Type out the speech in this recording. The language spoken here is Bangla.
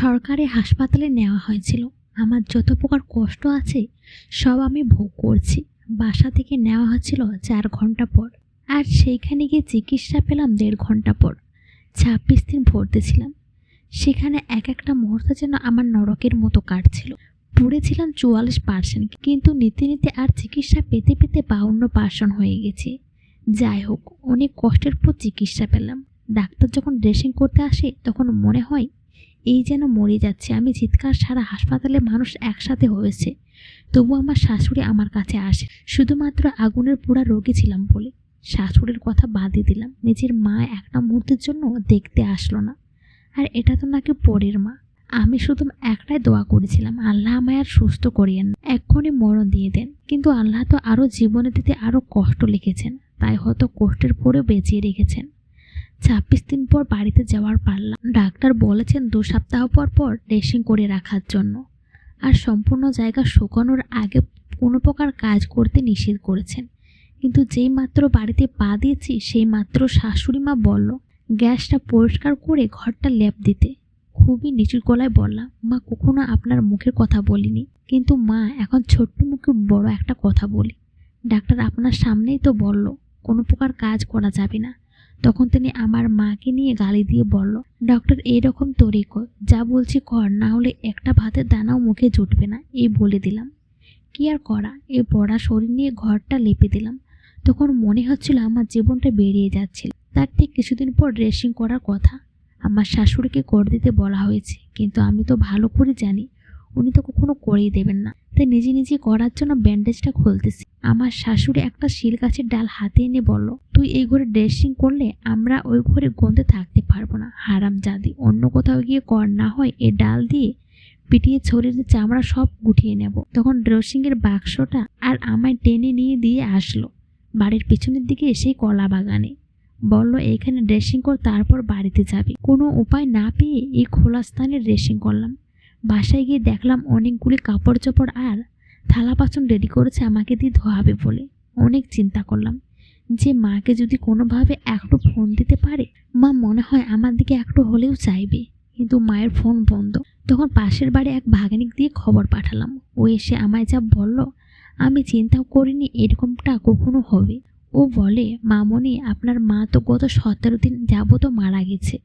সরকারি হাসপাতালে নেওয়া হয়েছিল। আমার যত প্রকার কষ্ট আছে, সব আমি ভোগ করছি। বাসা থেকে নেওয়া হয়েছিল চার ঘণ্টা পর। আর সেইখানে গিয়ে চিকিৎসা পেলাম দেড় ঘণ্টা পর। ছাব্বিশ দিন ভর্তি ছিলাম। সেখানে এক একটা মুহূর্ত যেন আমার নরকের মতো কাটছিল। পড়েছিলাম চুয়াল্লিশ পার্সেন্ট কিন্তু নিতে নিতে আর চিকিৎসা পেতে পেতে বাউন্ন পার্সেন্ট হয়ে গেছে। যাই হোক, অনেক কষ্টের পর চিকিৎসা পেলাম। ডাক্তার যখন ড্রেসিং করতে আসে, তখন মনে হয় এই যেন মরে যাচ্ছে, আমি চিৎকার সারা হাসপাতালে মানুষ একসাথে হয়েছে। তবু আমার শাশুড়ি আমার কাছে আসে, শুধুমাত্র আগুনের পোড়া রোগী ছিলাম বলে। শাশুড়ির কথা বাদই দিলাম, নিজের মা একটা মুহূর্তের জন্য দেখতে আসলো না। আর এটা তো নাকি পরের মা। আমি শুধু একটাই দোয়া করেছিলাম, আল্লাহ আমায় আর সুস্থ করিয়েন না। এক্ষুনি মরণ দিয়ে দেন। কিন্তু আল্লাহ তো আরও জীবনে দিতে আরও কষ্ট লিখেছেন, তাই হয়তো কষ্টের পরেও বেঁচিয়ে রেখেছেন। ছাব্বিশ দিন পর বাড়িতে যাওয়ার পারলাম। ডাক্তার বলেছেন দু সপ্তাহ পর পর ড্রেসিং করে রাখার জন্য। আর সম্পূর্ণ জায়গা শুকানোর আগে কোনো প্রকার কাজ করতে নিষেধ করেছেন। কিন্তু যেই মাত্র বাড়িতে পা দিয়েছি, সেই মাত্র শাশুড়ি মা বলল, গ্যাসটা পরিষ্কার করে ঘরটা লেপ দিতে। খুবই নিচুর গলায় বললাম, মা, কখনো আপনার মুখের কথা বলিনি। কিন্তু মা, এখন ছোট্ট মুখে বড় একটা কথা বলি। ডাক্তার আপনার সামনেই তো বলল, কোনো প্রকার কাজ করা যাবে না। তখন তিনি আমার মাকে নিয়ে গালি দিয়ে বলল ডক্টর এইরকম তরি কর, যা বলছি কর, না হলে একটা ভাতের দানাও মুখে জুটবে না। এই বলে দিলাম। কি আর করা, এই পড়া শরীর নিয়ে ঘরটা লেপে দিলাম। তখন মনে হচ্ছিল আমার জীবনটা বেরিয়ে যাচ্ছিল তার ঠিক কিছুদিন পর ড্রেসিং করার কথা আমার শাশুড়িকে কর দিতে বলা হয়েছে, কিন্তু আমি তো ভালো করে জানি, উনি তো কখনো করেই দেবেন না। তাই নিজে নিজে করার জন্য ব্যান্ডেজটা খুলতেছি। আমার শাশুড়ি একটা শিল গাছের ডাল হাতে এনে বলল, তুই এই ঘরে ড্রেসিং করলে আমরা ওই ঘরে গন্ধে থাকতে পারব না। হারাম জাদি, অন্য কোথাও গিয়ে কর না হয় এ ডাল দিয়ে পিটিয়ে শরীরের চামড়া সব গুটিয়ে নেব। তখন ড্রেসিংয়ের বাক্সটা আর আমায় টেনে নিয়ে দিয়ে আসলো। বাড়ির পিছনের দিকে এসেই কলা বাগানে। বলল, এখানে ড্রেসিং কর, তারপর বাড়িতে যাবি। কোনো উপায় না পেয়ে এই খোলা স্থানে ড্রেসিং করলাম। বাসায় গিয়ে দেখলাম অনেকগুলি কাপড় চোপড় আর থালা বাসন রেডি করেছে আমাকে দিয়ে ধোয়াবে বলে অনেক চিন্তা করলাম। যে মাকে যদি কোনোভাবে একটু ফোন দিতে পারে, মা মনে হয় আমার দিকে একটু হলেও চাইবে। কিন্তু মায়ের ফোন বন্ধ। তখন পাশের বাড়ি এক ভাগ্নিক দিয়ে খবর পাঠালাম। ও এসে আমায় যা বলল, আমি চিন্তাও করিনি এরকমটা কখনো হবে। ও বলে, মামনি, আপনার মা তো গত সতেরো দিন যাবত মারা গেছে।